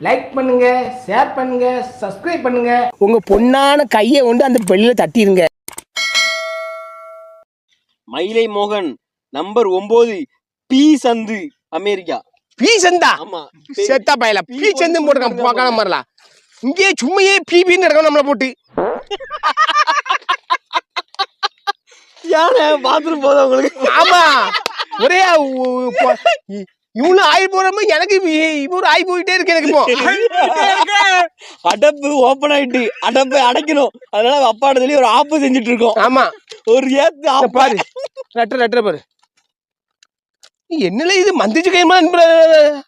Like பண்ணுங்க share பண்ணுங்க subscribe பண்ணுங்க. உங்க பொண்ணான கையை கொண்டு அந்த பெல்லில தட்டிடுங்க மயிலை மோகன் நம்பர் ஒன்பது பி சந்து அமெரிக்கா. பீ சந்தா? ஆமா. செத்தா பயல. பீ சந்து போட்டுருக்கான் பார்க்கலாம் மாதிரிலாம் இங்கேயே சும்மையே பீ பீன்னு நடக்கும் நம்மளை போட்டு. யானை பாத்ரூம் போதும் உங்களுக்கு. ஆமா. ஒரே உ- பொ- இ- இவனும் ஆகி போறப்ப எனக்கு இவரு ஆகி போயிட்டே இருக்கு எனக்கு இப்போ. அடப்பு ஓபன் ஆயிட்டு அடப்பை அடைக்கணும். அதனால அப்பாட சொல்லி ஒரு ஆப்பு செஞ்சுட்டு இருக்கோம் ஆமா. ஒரு ஏத்து பாரு. லெட்டர் லெட்டர் பாரு. என்னல இது மந்திரிச்சு கைமா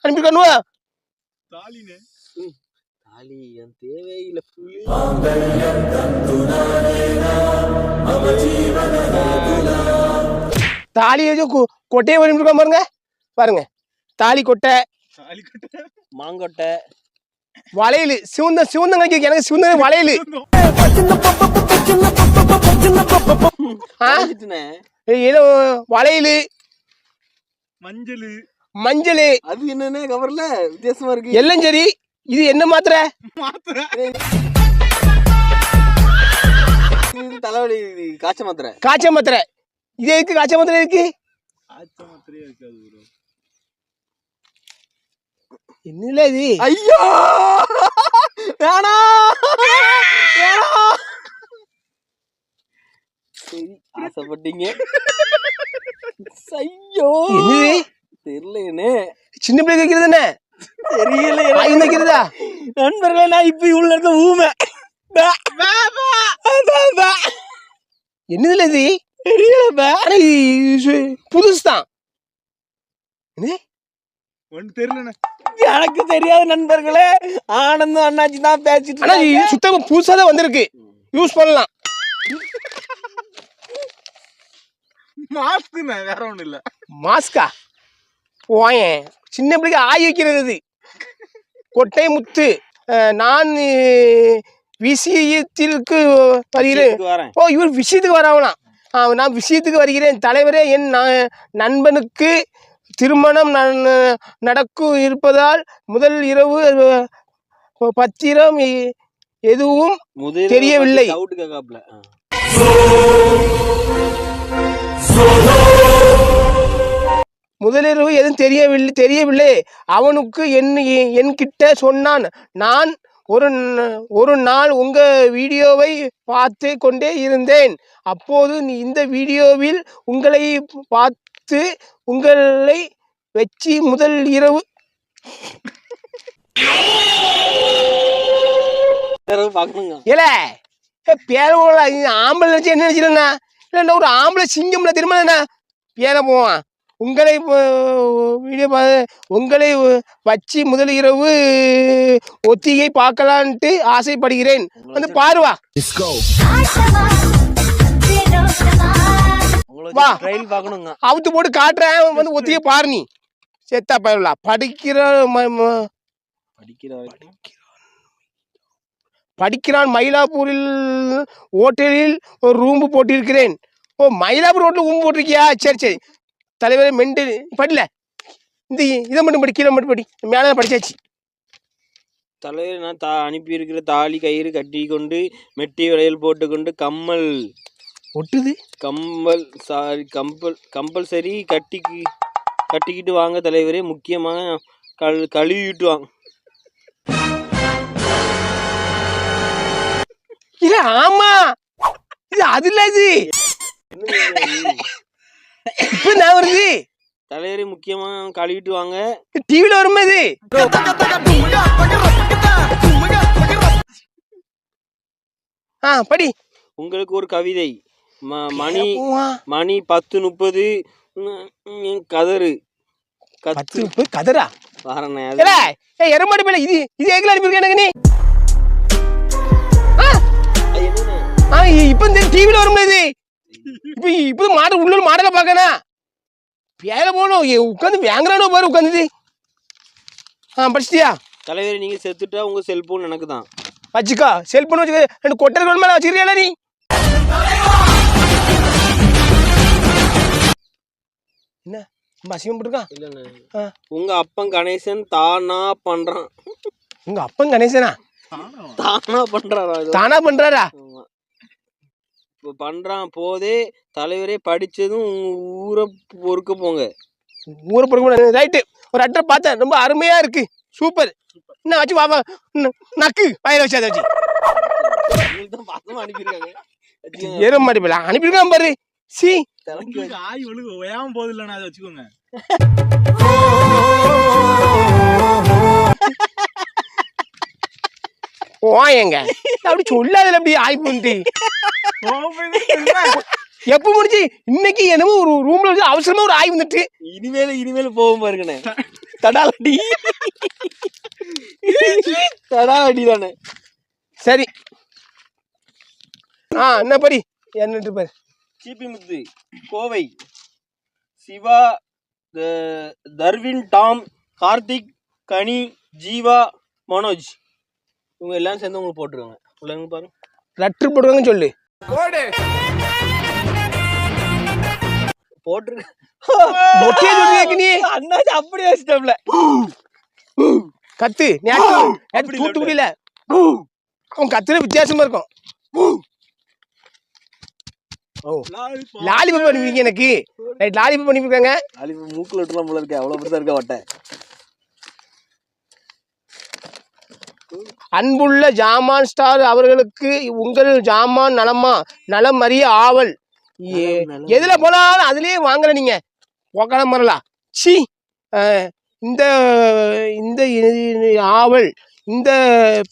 அனுப்பிக்கணுவா தாலி என் தேவையில்ல. புள்ளி தாலி ஏதோ கொ- கொட்டையை அனுப்பிருக்கோம் பாருங்க. பாருங்க. தாலி கொட்டை மாங்கொட்டை. வளையல் சிவந்த சிவந்தங்க கேக்கு எனக்கு சிவந்த வளையல். ஏதோ வளையல். மஞ்சள். மஞ்சள். அது என்னன்னே கவர்ல? வித்தியாசமா இருக்கு. எல்லாம் சரி இது என்ன மாத்திரை? தலைவலி காய்ச்ச மாத்திரை. காய்ச்ச மாத்திரை. இது எதுக்கு காய்ச்ச மாத்திரை இருக்கு ஆச்ச மாத்திரையே இருக்காது. என்னல இது ஐயோ வேணாம் சரி ஆசைப்பட்டீங்க. ஐயோ! தெரியலனே சின்ன பிள்ளை வைக்கிறது என்ன? தெரியல ஆயுதம் வைக்கிறதா நண்பர்களே நான் இப்ப உள்ள இருக்க ஊமை. என்னதுல இது? தெரியல பே. ஆனா இது புதுசு தான் என்னது ஒண்ணு தெரியலண்ணே. எனக்கு தெரியாத நண்பர்களே. ஆனந்தும் அண்ணாச்சி தான் பேசிட்டு ஆனா இருக்காங்க. இது சுத்தமா புதுசா தான் வந்திருக்கு. யூஸ் பண்ணலாம். மாஸ்க்குண்ணே வேற ஒண்ணும் இல்ல. மாஸ்கா போயேன் சின்ன பிள்ளைக்கு ஆய் வைக்கிறது இது. கொட்டை முத்து. நான் விஷயத்திற்கு வருகிறேன். ஓ இவர் விஷயத்துக்கு வரவனா? நான் விஷயத்துக்கு வருகிறேன். தலைவரே என் நண்பனுக்கு திருமணம் நடக்கும் இருப்பதால் முதல் இரவு பத்திரம் எதுவும் தெரியவில்லை. முதலிரவு எதுவும் தெரியவில்லை தெரியவில்லை. அவனுக்கு என் என்கிட்ட சொன்னான் நான் ஒரு ஒரு நாள் உங்க வீடியோவை பார்த்து கொண்டே இருந்தேன். அப்போது இந்த வீடியோவில் உங்களை பார்த்து உங்களை வச்சு முதல் இரவு. தடவை பார்க்கணுங்க ஏல பேர ஆம்பளை நினைச்சு என்ன நினைச்சிருந்தா இல்லை ஒரு ஆம்பளை சிங்கம்ல திரும்ப என்ன? பேர போவான். உங்களை ப- வீடியோ உங்களை வச்சு முதல் இரவு ஒத்திகை பார்க்கலான்ட்டு ஆசைப்படுகிறேன். வந்து பாருவா வா. ட்ரையல் பார்க்கணுங்க. அவுத்து போட்டு காட்டுறேன். வந்து ஒத்திகை பாரு நீ. செத்தா பயலா படிக்கிற படிக்கிறான். மயிலாப்பூரில் ஹோட்டலில் ஒரு ரூம் போட்டிருக்கிறேன். ஓ மயிலாப்பூர் ஹோட்டலில் ரூம் போட்டிருக்கியா? சரி சரி. தலைவரே மென்டல் படில. இந்த இதை மட்டும் படி கீழே மட்டும் படி. மேலே தான் படிச்சாச்சு. தலைவர் நான் தா அனுப்பியிருக்கிற தாலி கயிறு கட்டி கொண்டு மெட்டி வளையல் போட்டுக்கொண்டு கம்மல். ஒட்டுது? கம்பல் சாரி கம்பல் கம்பல்சரி கட்டிக்கு கட்டிக்கிட்டு வாங்க தலைவரே. முக்கியமாக கழு கழுவிட்டு வாங்க. இல்ல ஆமா. இது அது இல்ல இப்ப நான் வருது? தலைவரே முக்கியமாக கழுவிட்டு வாங்க. டிவில வருமா இது? ஆ படி. உங்களுக்கு ஒரு கவிதை. மணி. மணி பத்து முப்பது. கதறு. பத்து முப்பது கதரா வாரண்ணே ஏ எரமாடி மேல? இது இது எங்க அனுப்பியிருக்க எனக்கு நீ? ஆ! இப்ப இந்த டிவில வரும்ல இது? இப்ப இப்ப மாடு உள்ள மாடல பாக்கணும் பேர போகணும். உட்காந்து வாங்குறானோ பாரு உட்காந்து ஆ படிச்சிட்டியா? தலைவரே நீங்க செத்துட்டா உங்க செல்போன் எனக்கு தான். வச்சுக்கோ. செல்போன் வச்சுக்க. ரெண்டு கொட்டர்கள் மேல வச்சுக்கிறியால நீ? என்ன? ரொம்ப அசிங்கம் போட்டுருக்கான் இல்லைண்ணே. உங்க அப்பன் கணேசன் தானா பண்றான். உங்க அப்பன் கணேசனா? தானா பண்றாரா இது? தானா பண்றாரா. இப்போ பண்றான் போதே தலைவரே படிச்சதும் உங்க ஊரை பொறுக்க போங்க. ஊரை பொறுக்க ரைட்டு. ஒரு அட்டை பார்த்தேன் ரொம்ப அருமையா இருக்கு. சூப்பர். என்ன வச்சு வா வா. ந- நக்கு. வயல வச்சு அதை வச்சு. உங்களுக்கு தான் அனுப்பியிருக்காங்க. ஏற மாட்டி போல. அனுப்பியிருக்கான் பாரு. சி. ஆய் ஒழுகு ஓயாம போகுது இல்லைண்ணா அதை வச்சுக்கோங்க. ஓயங்க அப்படி சொல்லாதல அப்படி ஆய்ப்பு எப்ப முடிஞ்சு? இன்னைக்கு என்னமோ ஒரு ரூம்ல வச்சு அவசரமா ஒரு ஆய் வந்துட்டு. இனிமேல் இனிமேல் போகும் பாருங்கண்ணே. தடாலடி. தடாலடி தானே. சரி. ஆ என்ன படி? என்னட்டு பாரு. சிபி முத்து கோவை சிவா த- தர்வின் டாம் கார்த்திக் கனி ஜீவா மனோஜ். இவங்க எல்லாம் சேர்ந்து உங்களுக்கு போட்டுருவாங்க. உள்ளங்க பாருங்க. லெட்டர் போடுவாங்கன்னு சொல்லு. சொல்றியாக்கு நீ அண்ணாச்சி அப்படியே வச்சிட்டோம்ல கத்து. நேற்று தூத்துக்குடியில அவன் கத்துல வித்தியாசமா இருக்கும். லாலிபப். பண்ணுவீங்க எனக்கு. ரைட் லாலிபப் பண்ணிருக்காங்க அழிவு மூக்கில் விட்டுலாம் போல இருக்க. அவ்வளோ பெருசாக இருக்க வட்டை? அன்புள்ள ஜாமான் ஸ்டார் அவர்களுக்கு உங்கள் ஜாமான் நலமா? நலம் அறிய ஆவல். எதுல போனாலும் அதுலயே வாங்கல நீங்க. போக்கால மரலாம் சி இந்த இந்த ஆவல். இந்த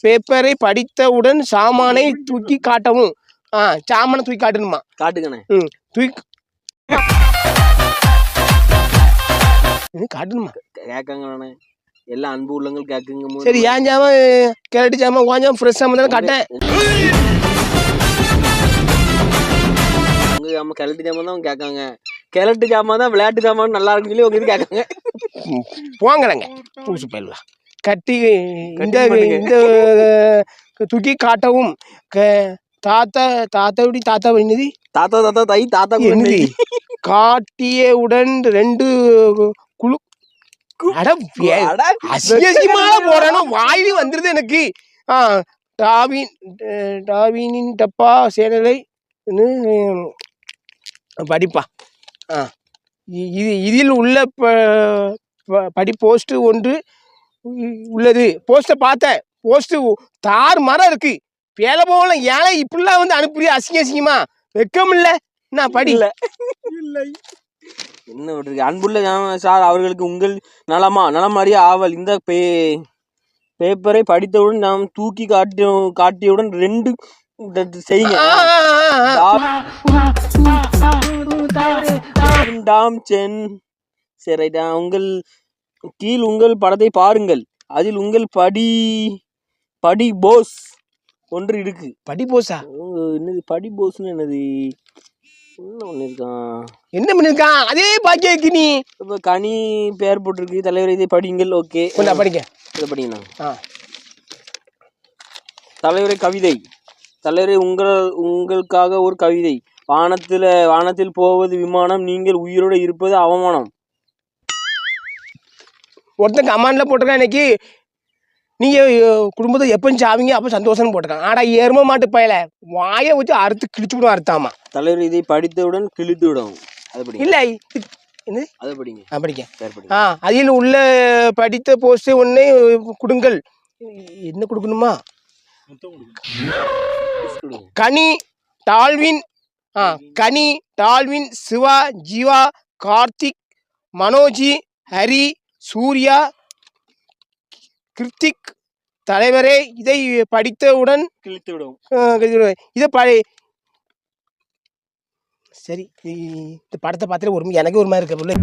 பேப்பரை படித்தவுடன் சாமானை தூக்கி காட்டவும். ஆ சாமானை தூக்கி காட்டணுமா? காட்டுங்கண்ணே. ம் தூக்கி காட்டணுமா? கேட்காங்கண்ணே. எல்லாம் அன்பு உள்ளங்கள் கேட்குங்க சரி ஏன் ஜாமான் கிளட்டு ஜாமான் கொஞ்சம் ஃப்ரெஷ் ஜாமான் தானே காட்டேன் உங்க ஜாமான் கிழட்டு ஜாமான் தான் அவங்க கேட்காங்க. கிழட்டு ஜாமான் தான் விளையாட்டு ஜாமான் நல்லா இருக்குன்னு சொல்லி உங்க இது கேட்காங்க. போங்கிறங்க. பூசு போயிடலாம் கட்டி இந்த பண்ணுங்க. இந்த தூக்கி காட்டவும். க- தாத்தா எப்படி தாத்தா என்னது தாத்தா தாத்தா தை தாத்தா என்னது? குழந்தை. காட்டியவுடன் ரெண்டு குழு அட வே- அட, அசிங்க அசிங்கமான போறேன்னு வாயிலும் வந்துருது எனக்கு. ஆ டாவின் அஹ், டாவினின் டப்பா சேனலை ன்னு, படிப்பா. ஆ இ- இது இதில் உள்ள ப ப- படி போஸ்ட் ஒன்று உ- உள்ளது. போஸ்ட்டை பார்த்தேன் போஸ்ட் தார் மரம் இருக்கு. பேல போகல ஏழை இப்படிலாம் வந்து அனுப்புறியா? அசிங்க அசிங்கமா? வெக்கம் இல்ல நான் படி? இல்ல. இல்லை. என்ன விட்டுருக்கு? அன்புள்ள சார் அவர்களுக்கு உங்கள் நலமா? நலம் அறிய ஆவல். இந்த பே பேப்பரை படித்தவுடன் நாம் தூக்கி காட்டிய காட்டியவுடன் ரெண்டு செய்யுங்க. டாம் டாம் சென். சரி ரைட்டா. உங்கள் கீழ் உங்கள் படத்தை பாருங்கள். அதில் உங்கள் படி படி போஸ். ஒன்று இருக்கு. படி போசா? உங்க என்னது படி போஸ்னு என்னது? என்ன ஒன்று இருக்கான் என்ன பண்ணிருக்கான்? அதே பாக்கியாக்கு நீ. இப்போ கனி பேர் போட்டிருக்கு. தலைவர் இதை படிங்கள் ஓகே. கொஞ்சம் படிக்க இதை படிங்கண்ணா ஆ. தலைவரே கவிதை. தலைவரே உங்கள் உங்களுக்காக ஒரு கவிதை. வானத்தில் வானத்தில் போவது விமானம் நீங்கள் உயிரோடு இருப்பது அவமானம். ஒருத்தன் கமாண்ட்ல போட்டிருக்கான் இன்னைக்கு. நீங்க அஹ், குடும்பத்தை எப்போ சாவீங்க அப்போ சந்தோஷம்னு போட்டிருக்கான் ஆடா எரும மாட்டு பயல வாயை வச்சு அறுத்து கிழிச்சு விடும் அறுத்தாமா. தலைவர் இதை படித்தவுடன் கிழித்து விடும் அதை படிங்க இல்ல அதை படிங்க ஆ, அதில் உள்ள படித்த போஸ்ட் ஒன்னே கொடுங்கள். என்ன கொடுக்கணுமா. கனி டால்வின் ஆ கனி டால்வின் சிவா ஜீவா கார்த்திக் மனோஜி ஹரி சூர்யா கிருத்திக் தலைவரே இதை படித்தவுடன் கிழித்து விடும் இதை படி சரி இந்த படத்தை பார்த்துட்டு ஒரு எனக்கு ஒரு மாதிரி இருக்க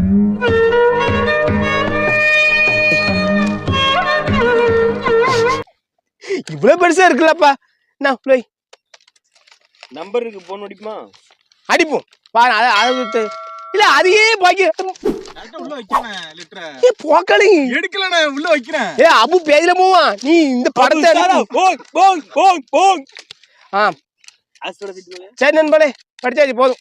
இவ்வளோ பெருசா இருக்குல்லப்பா. என்ன புள்ளை. நம்பருக்கு போன் அடிக்குமா அடிப்போம். பாரு அது அது இல்ல அதையே பாக்கி கரெக்டா உள்ள வைக்கிறேன் லிட்டரை. ஏ போக்கலை எடுக்கலண்ணே உள்ள வைக்கிறேன். ஏ அபு பேஜ்ல போவான் நீ இந்த படத்தை. போங் போங் போங் போங். ஆ. சரி நண்பனே படிச்சாச்சு போதும்.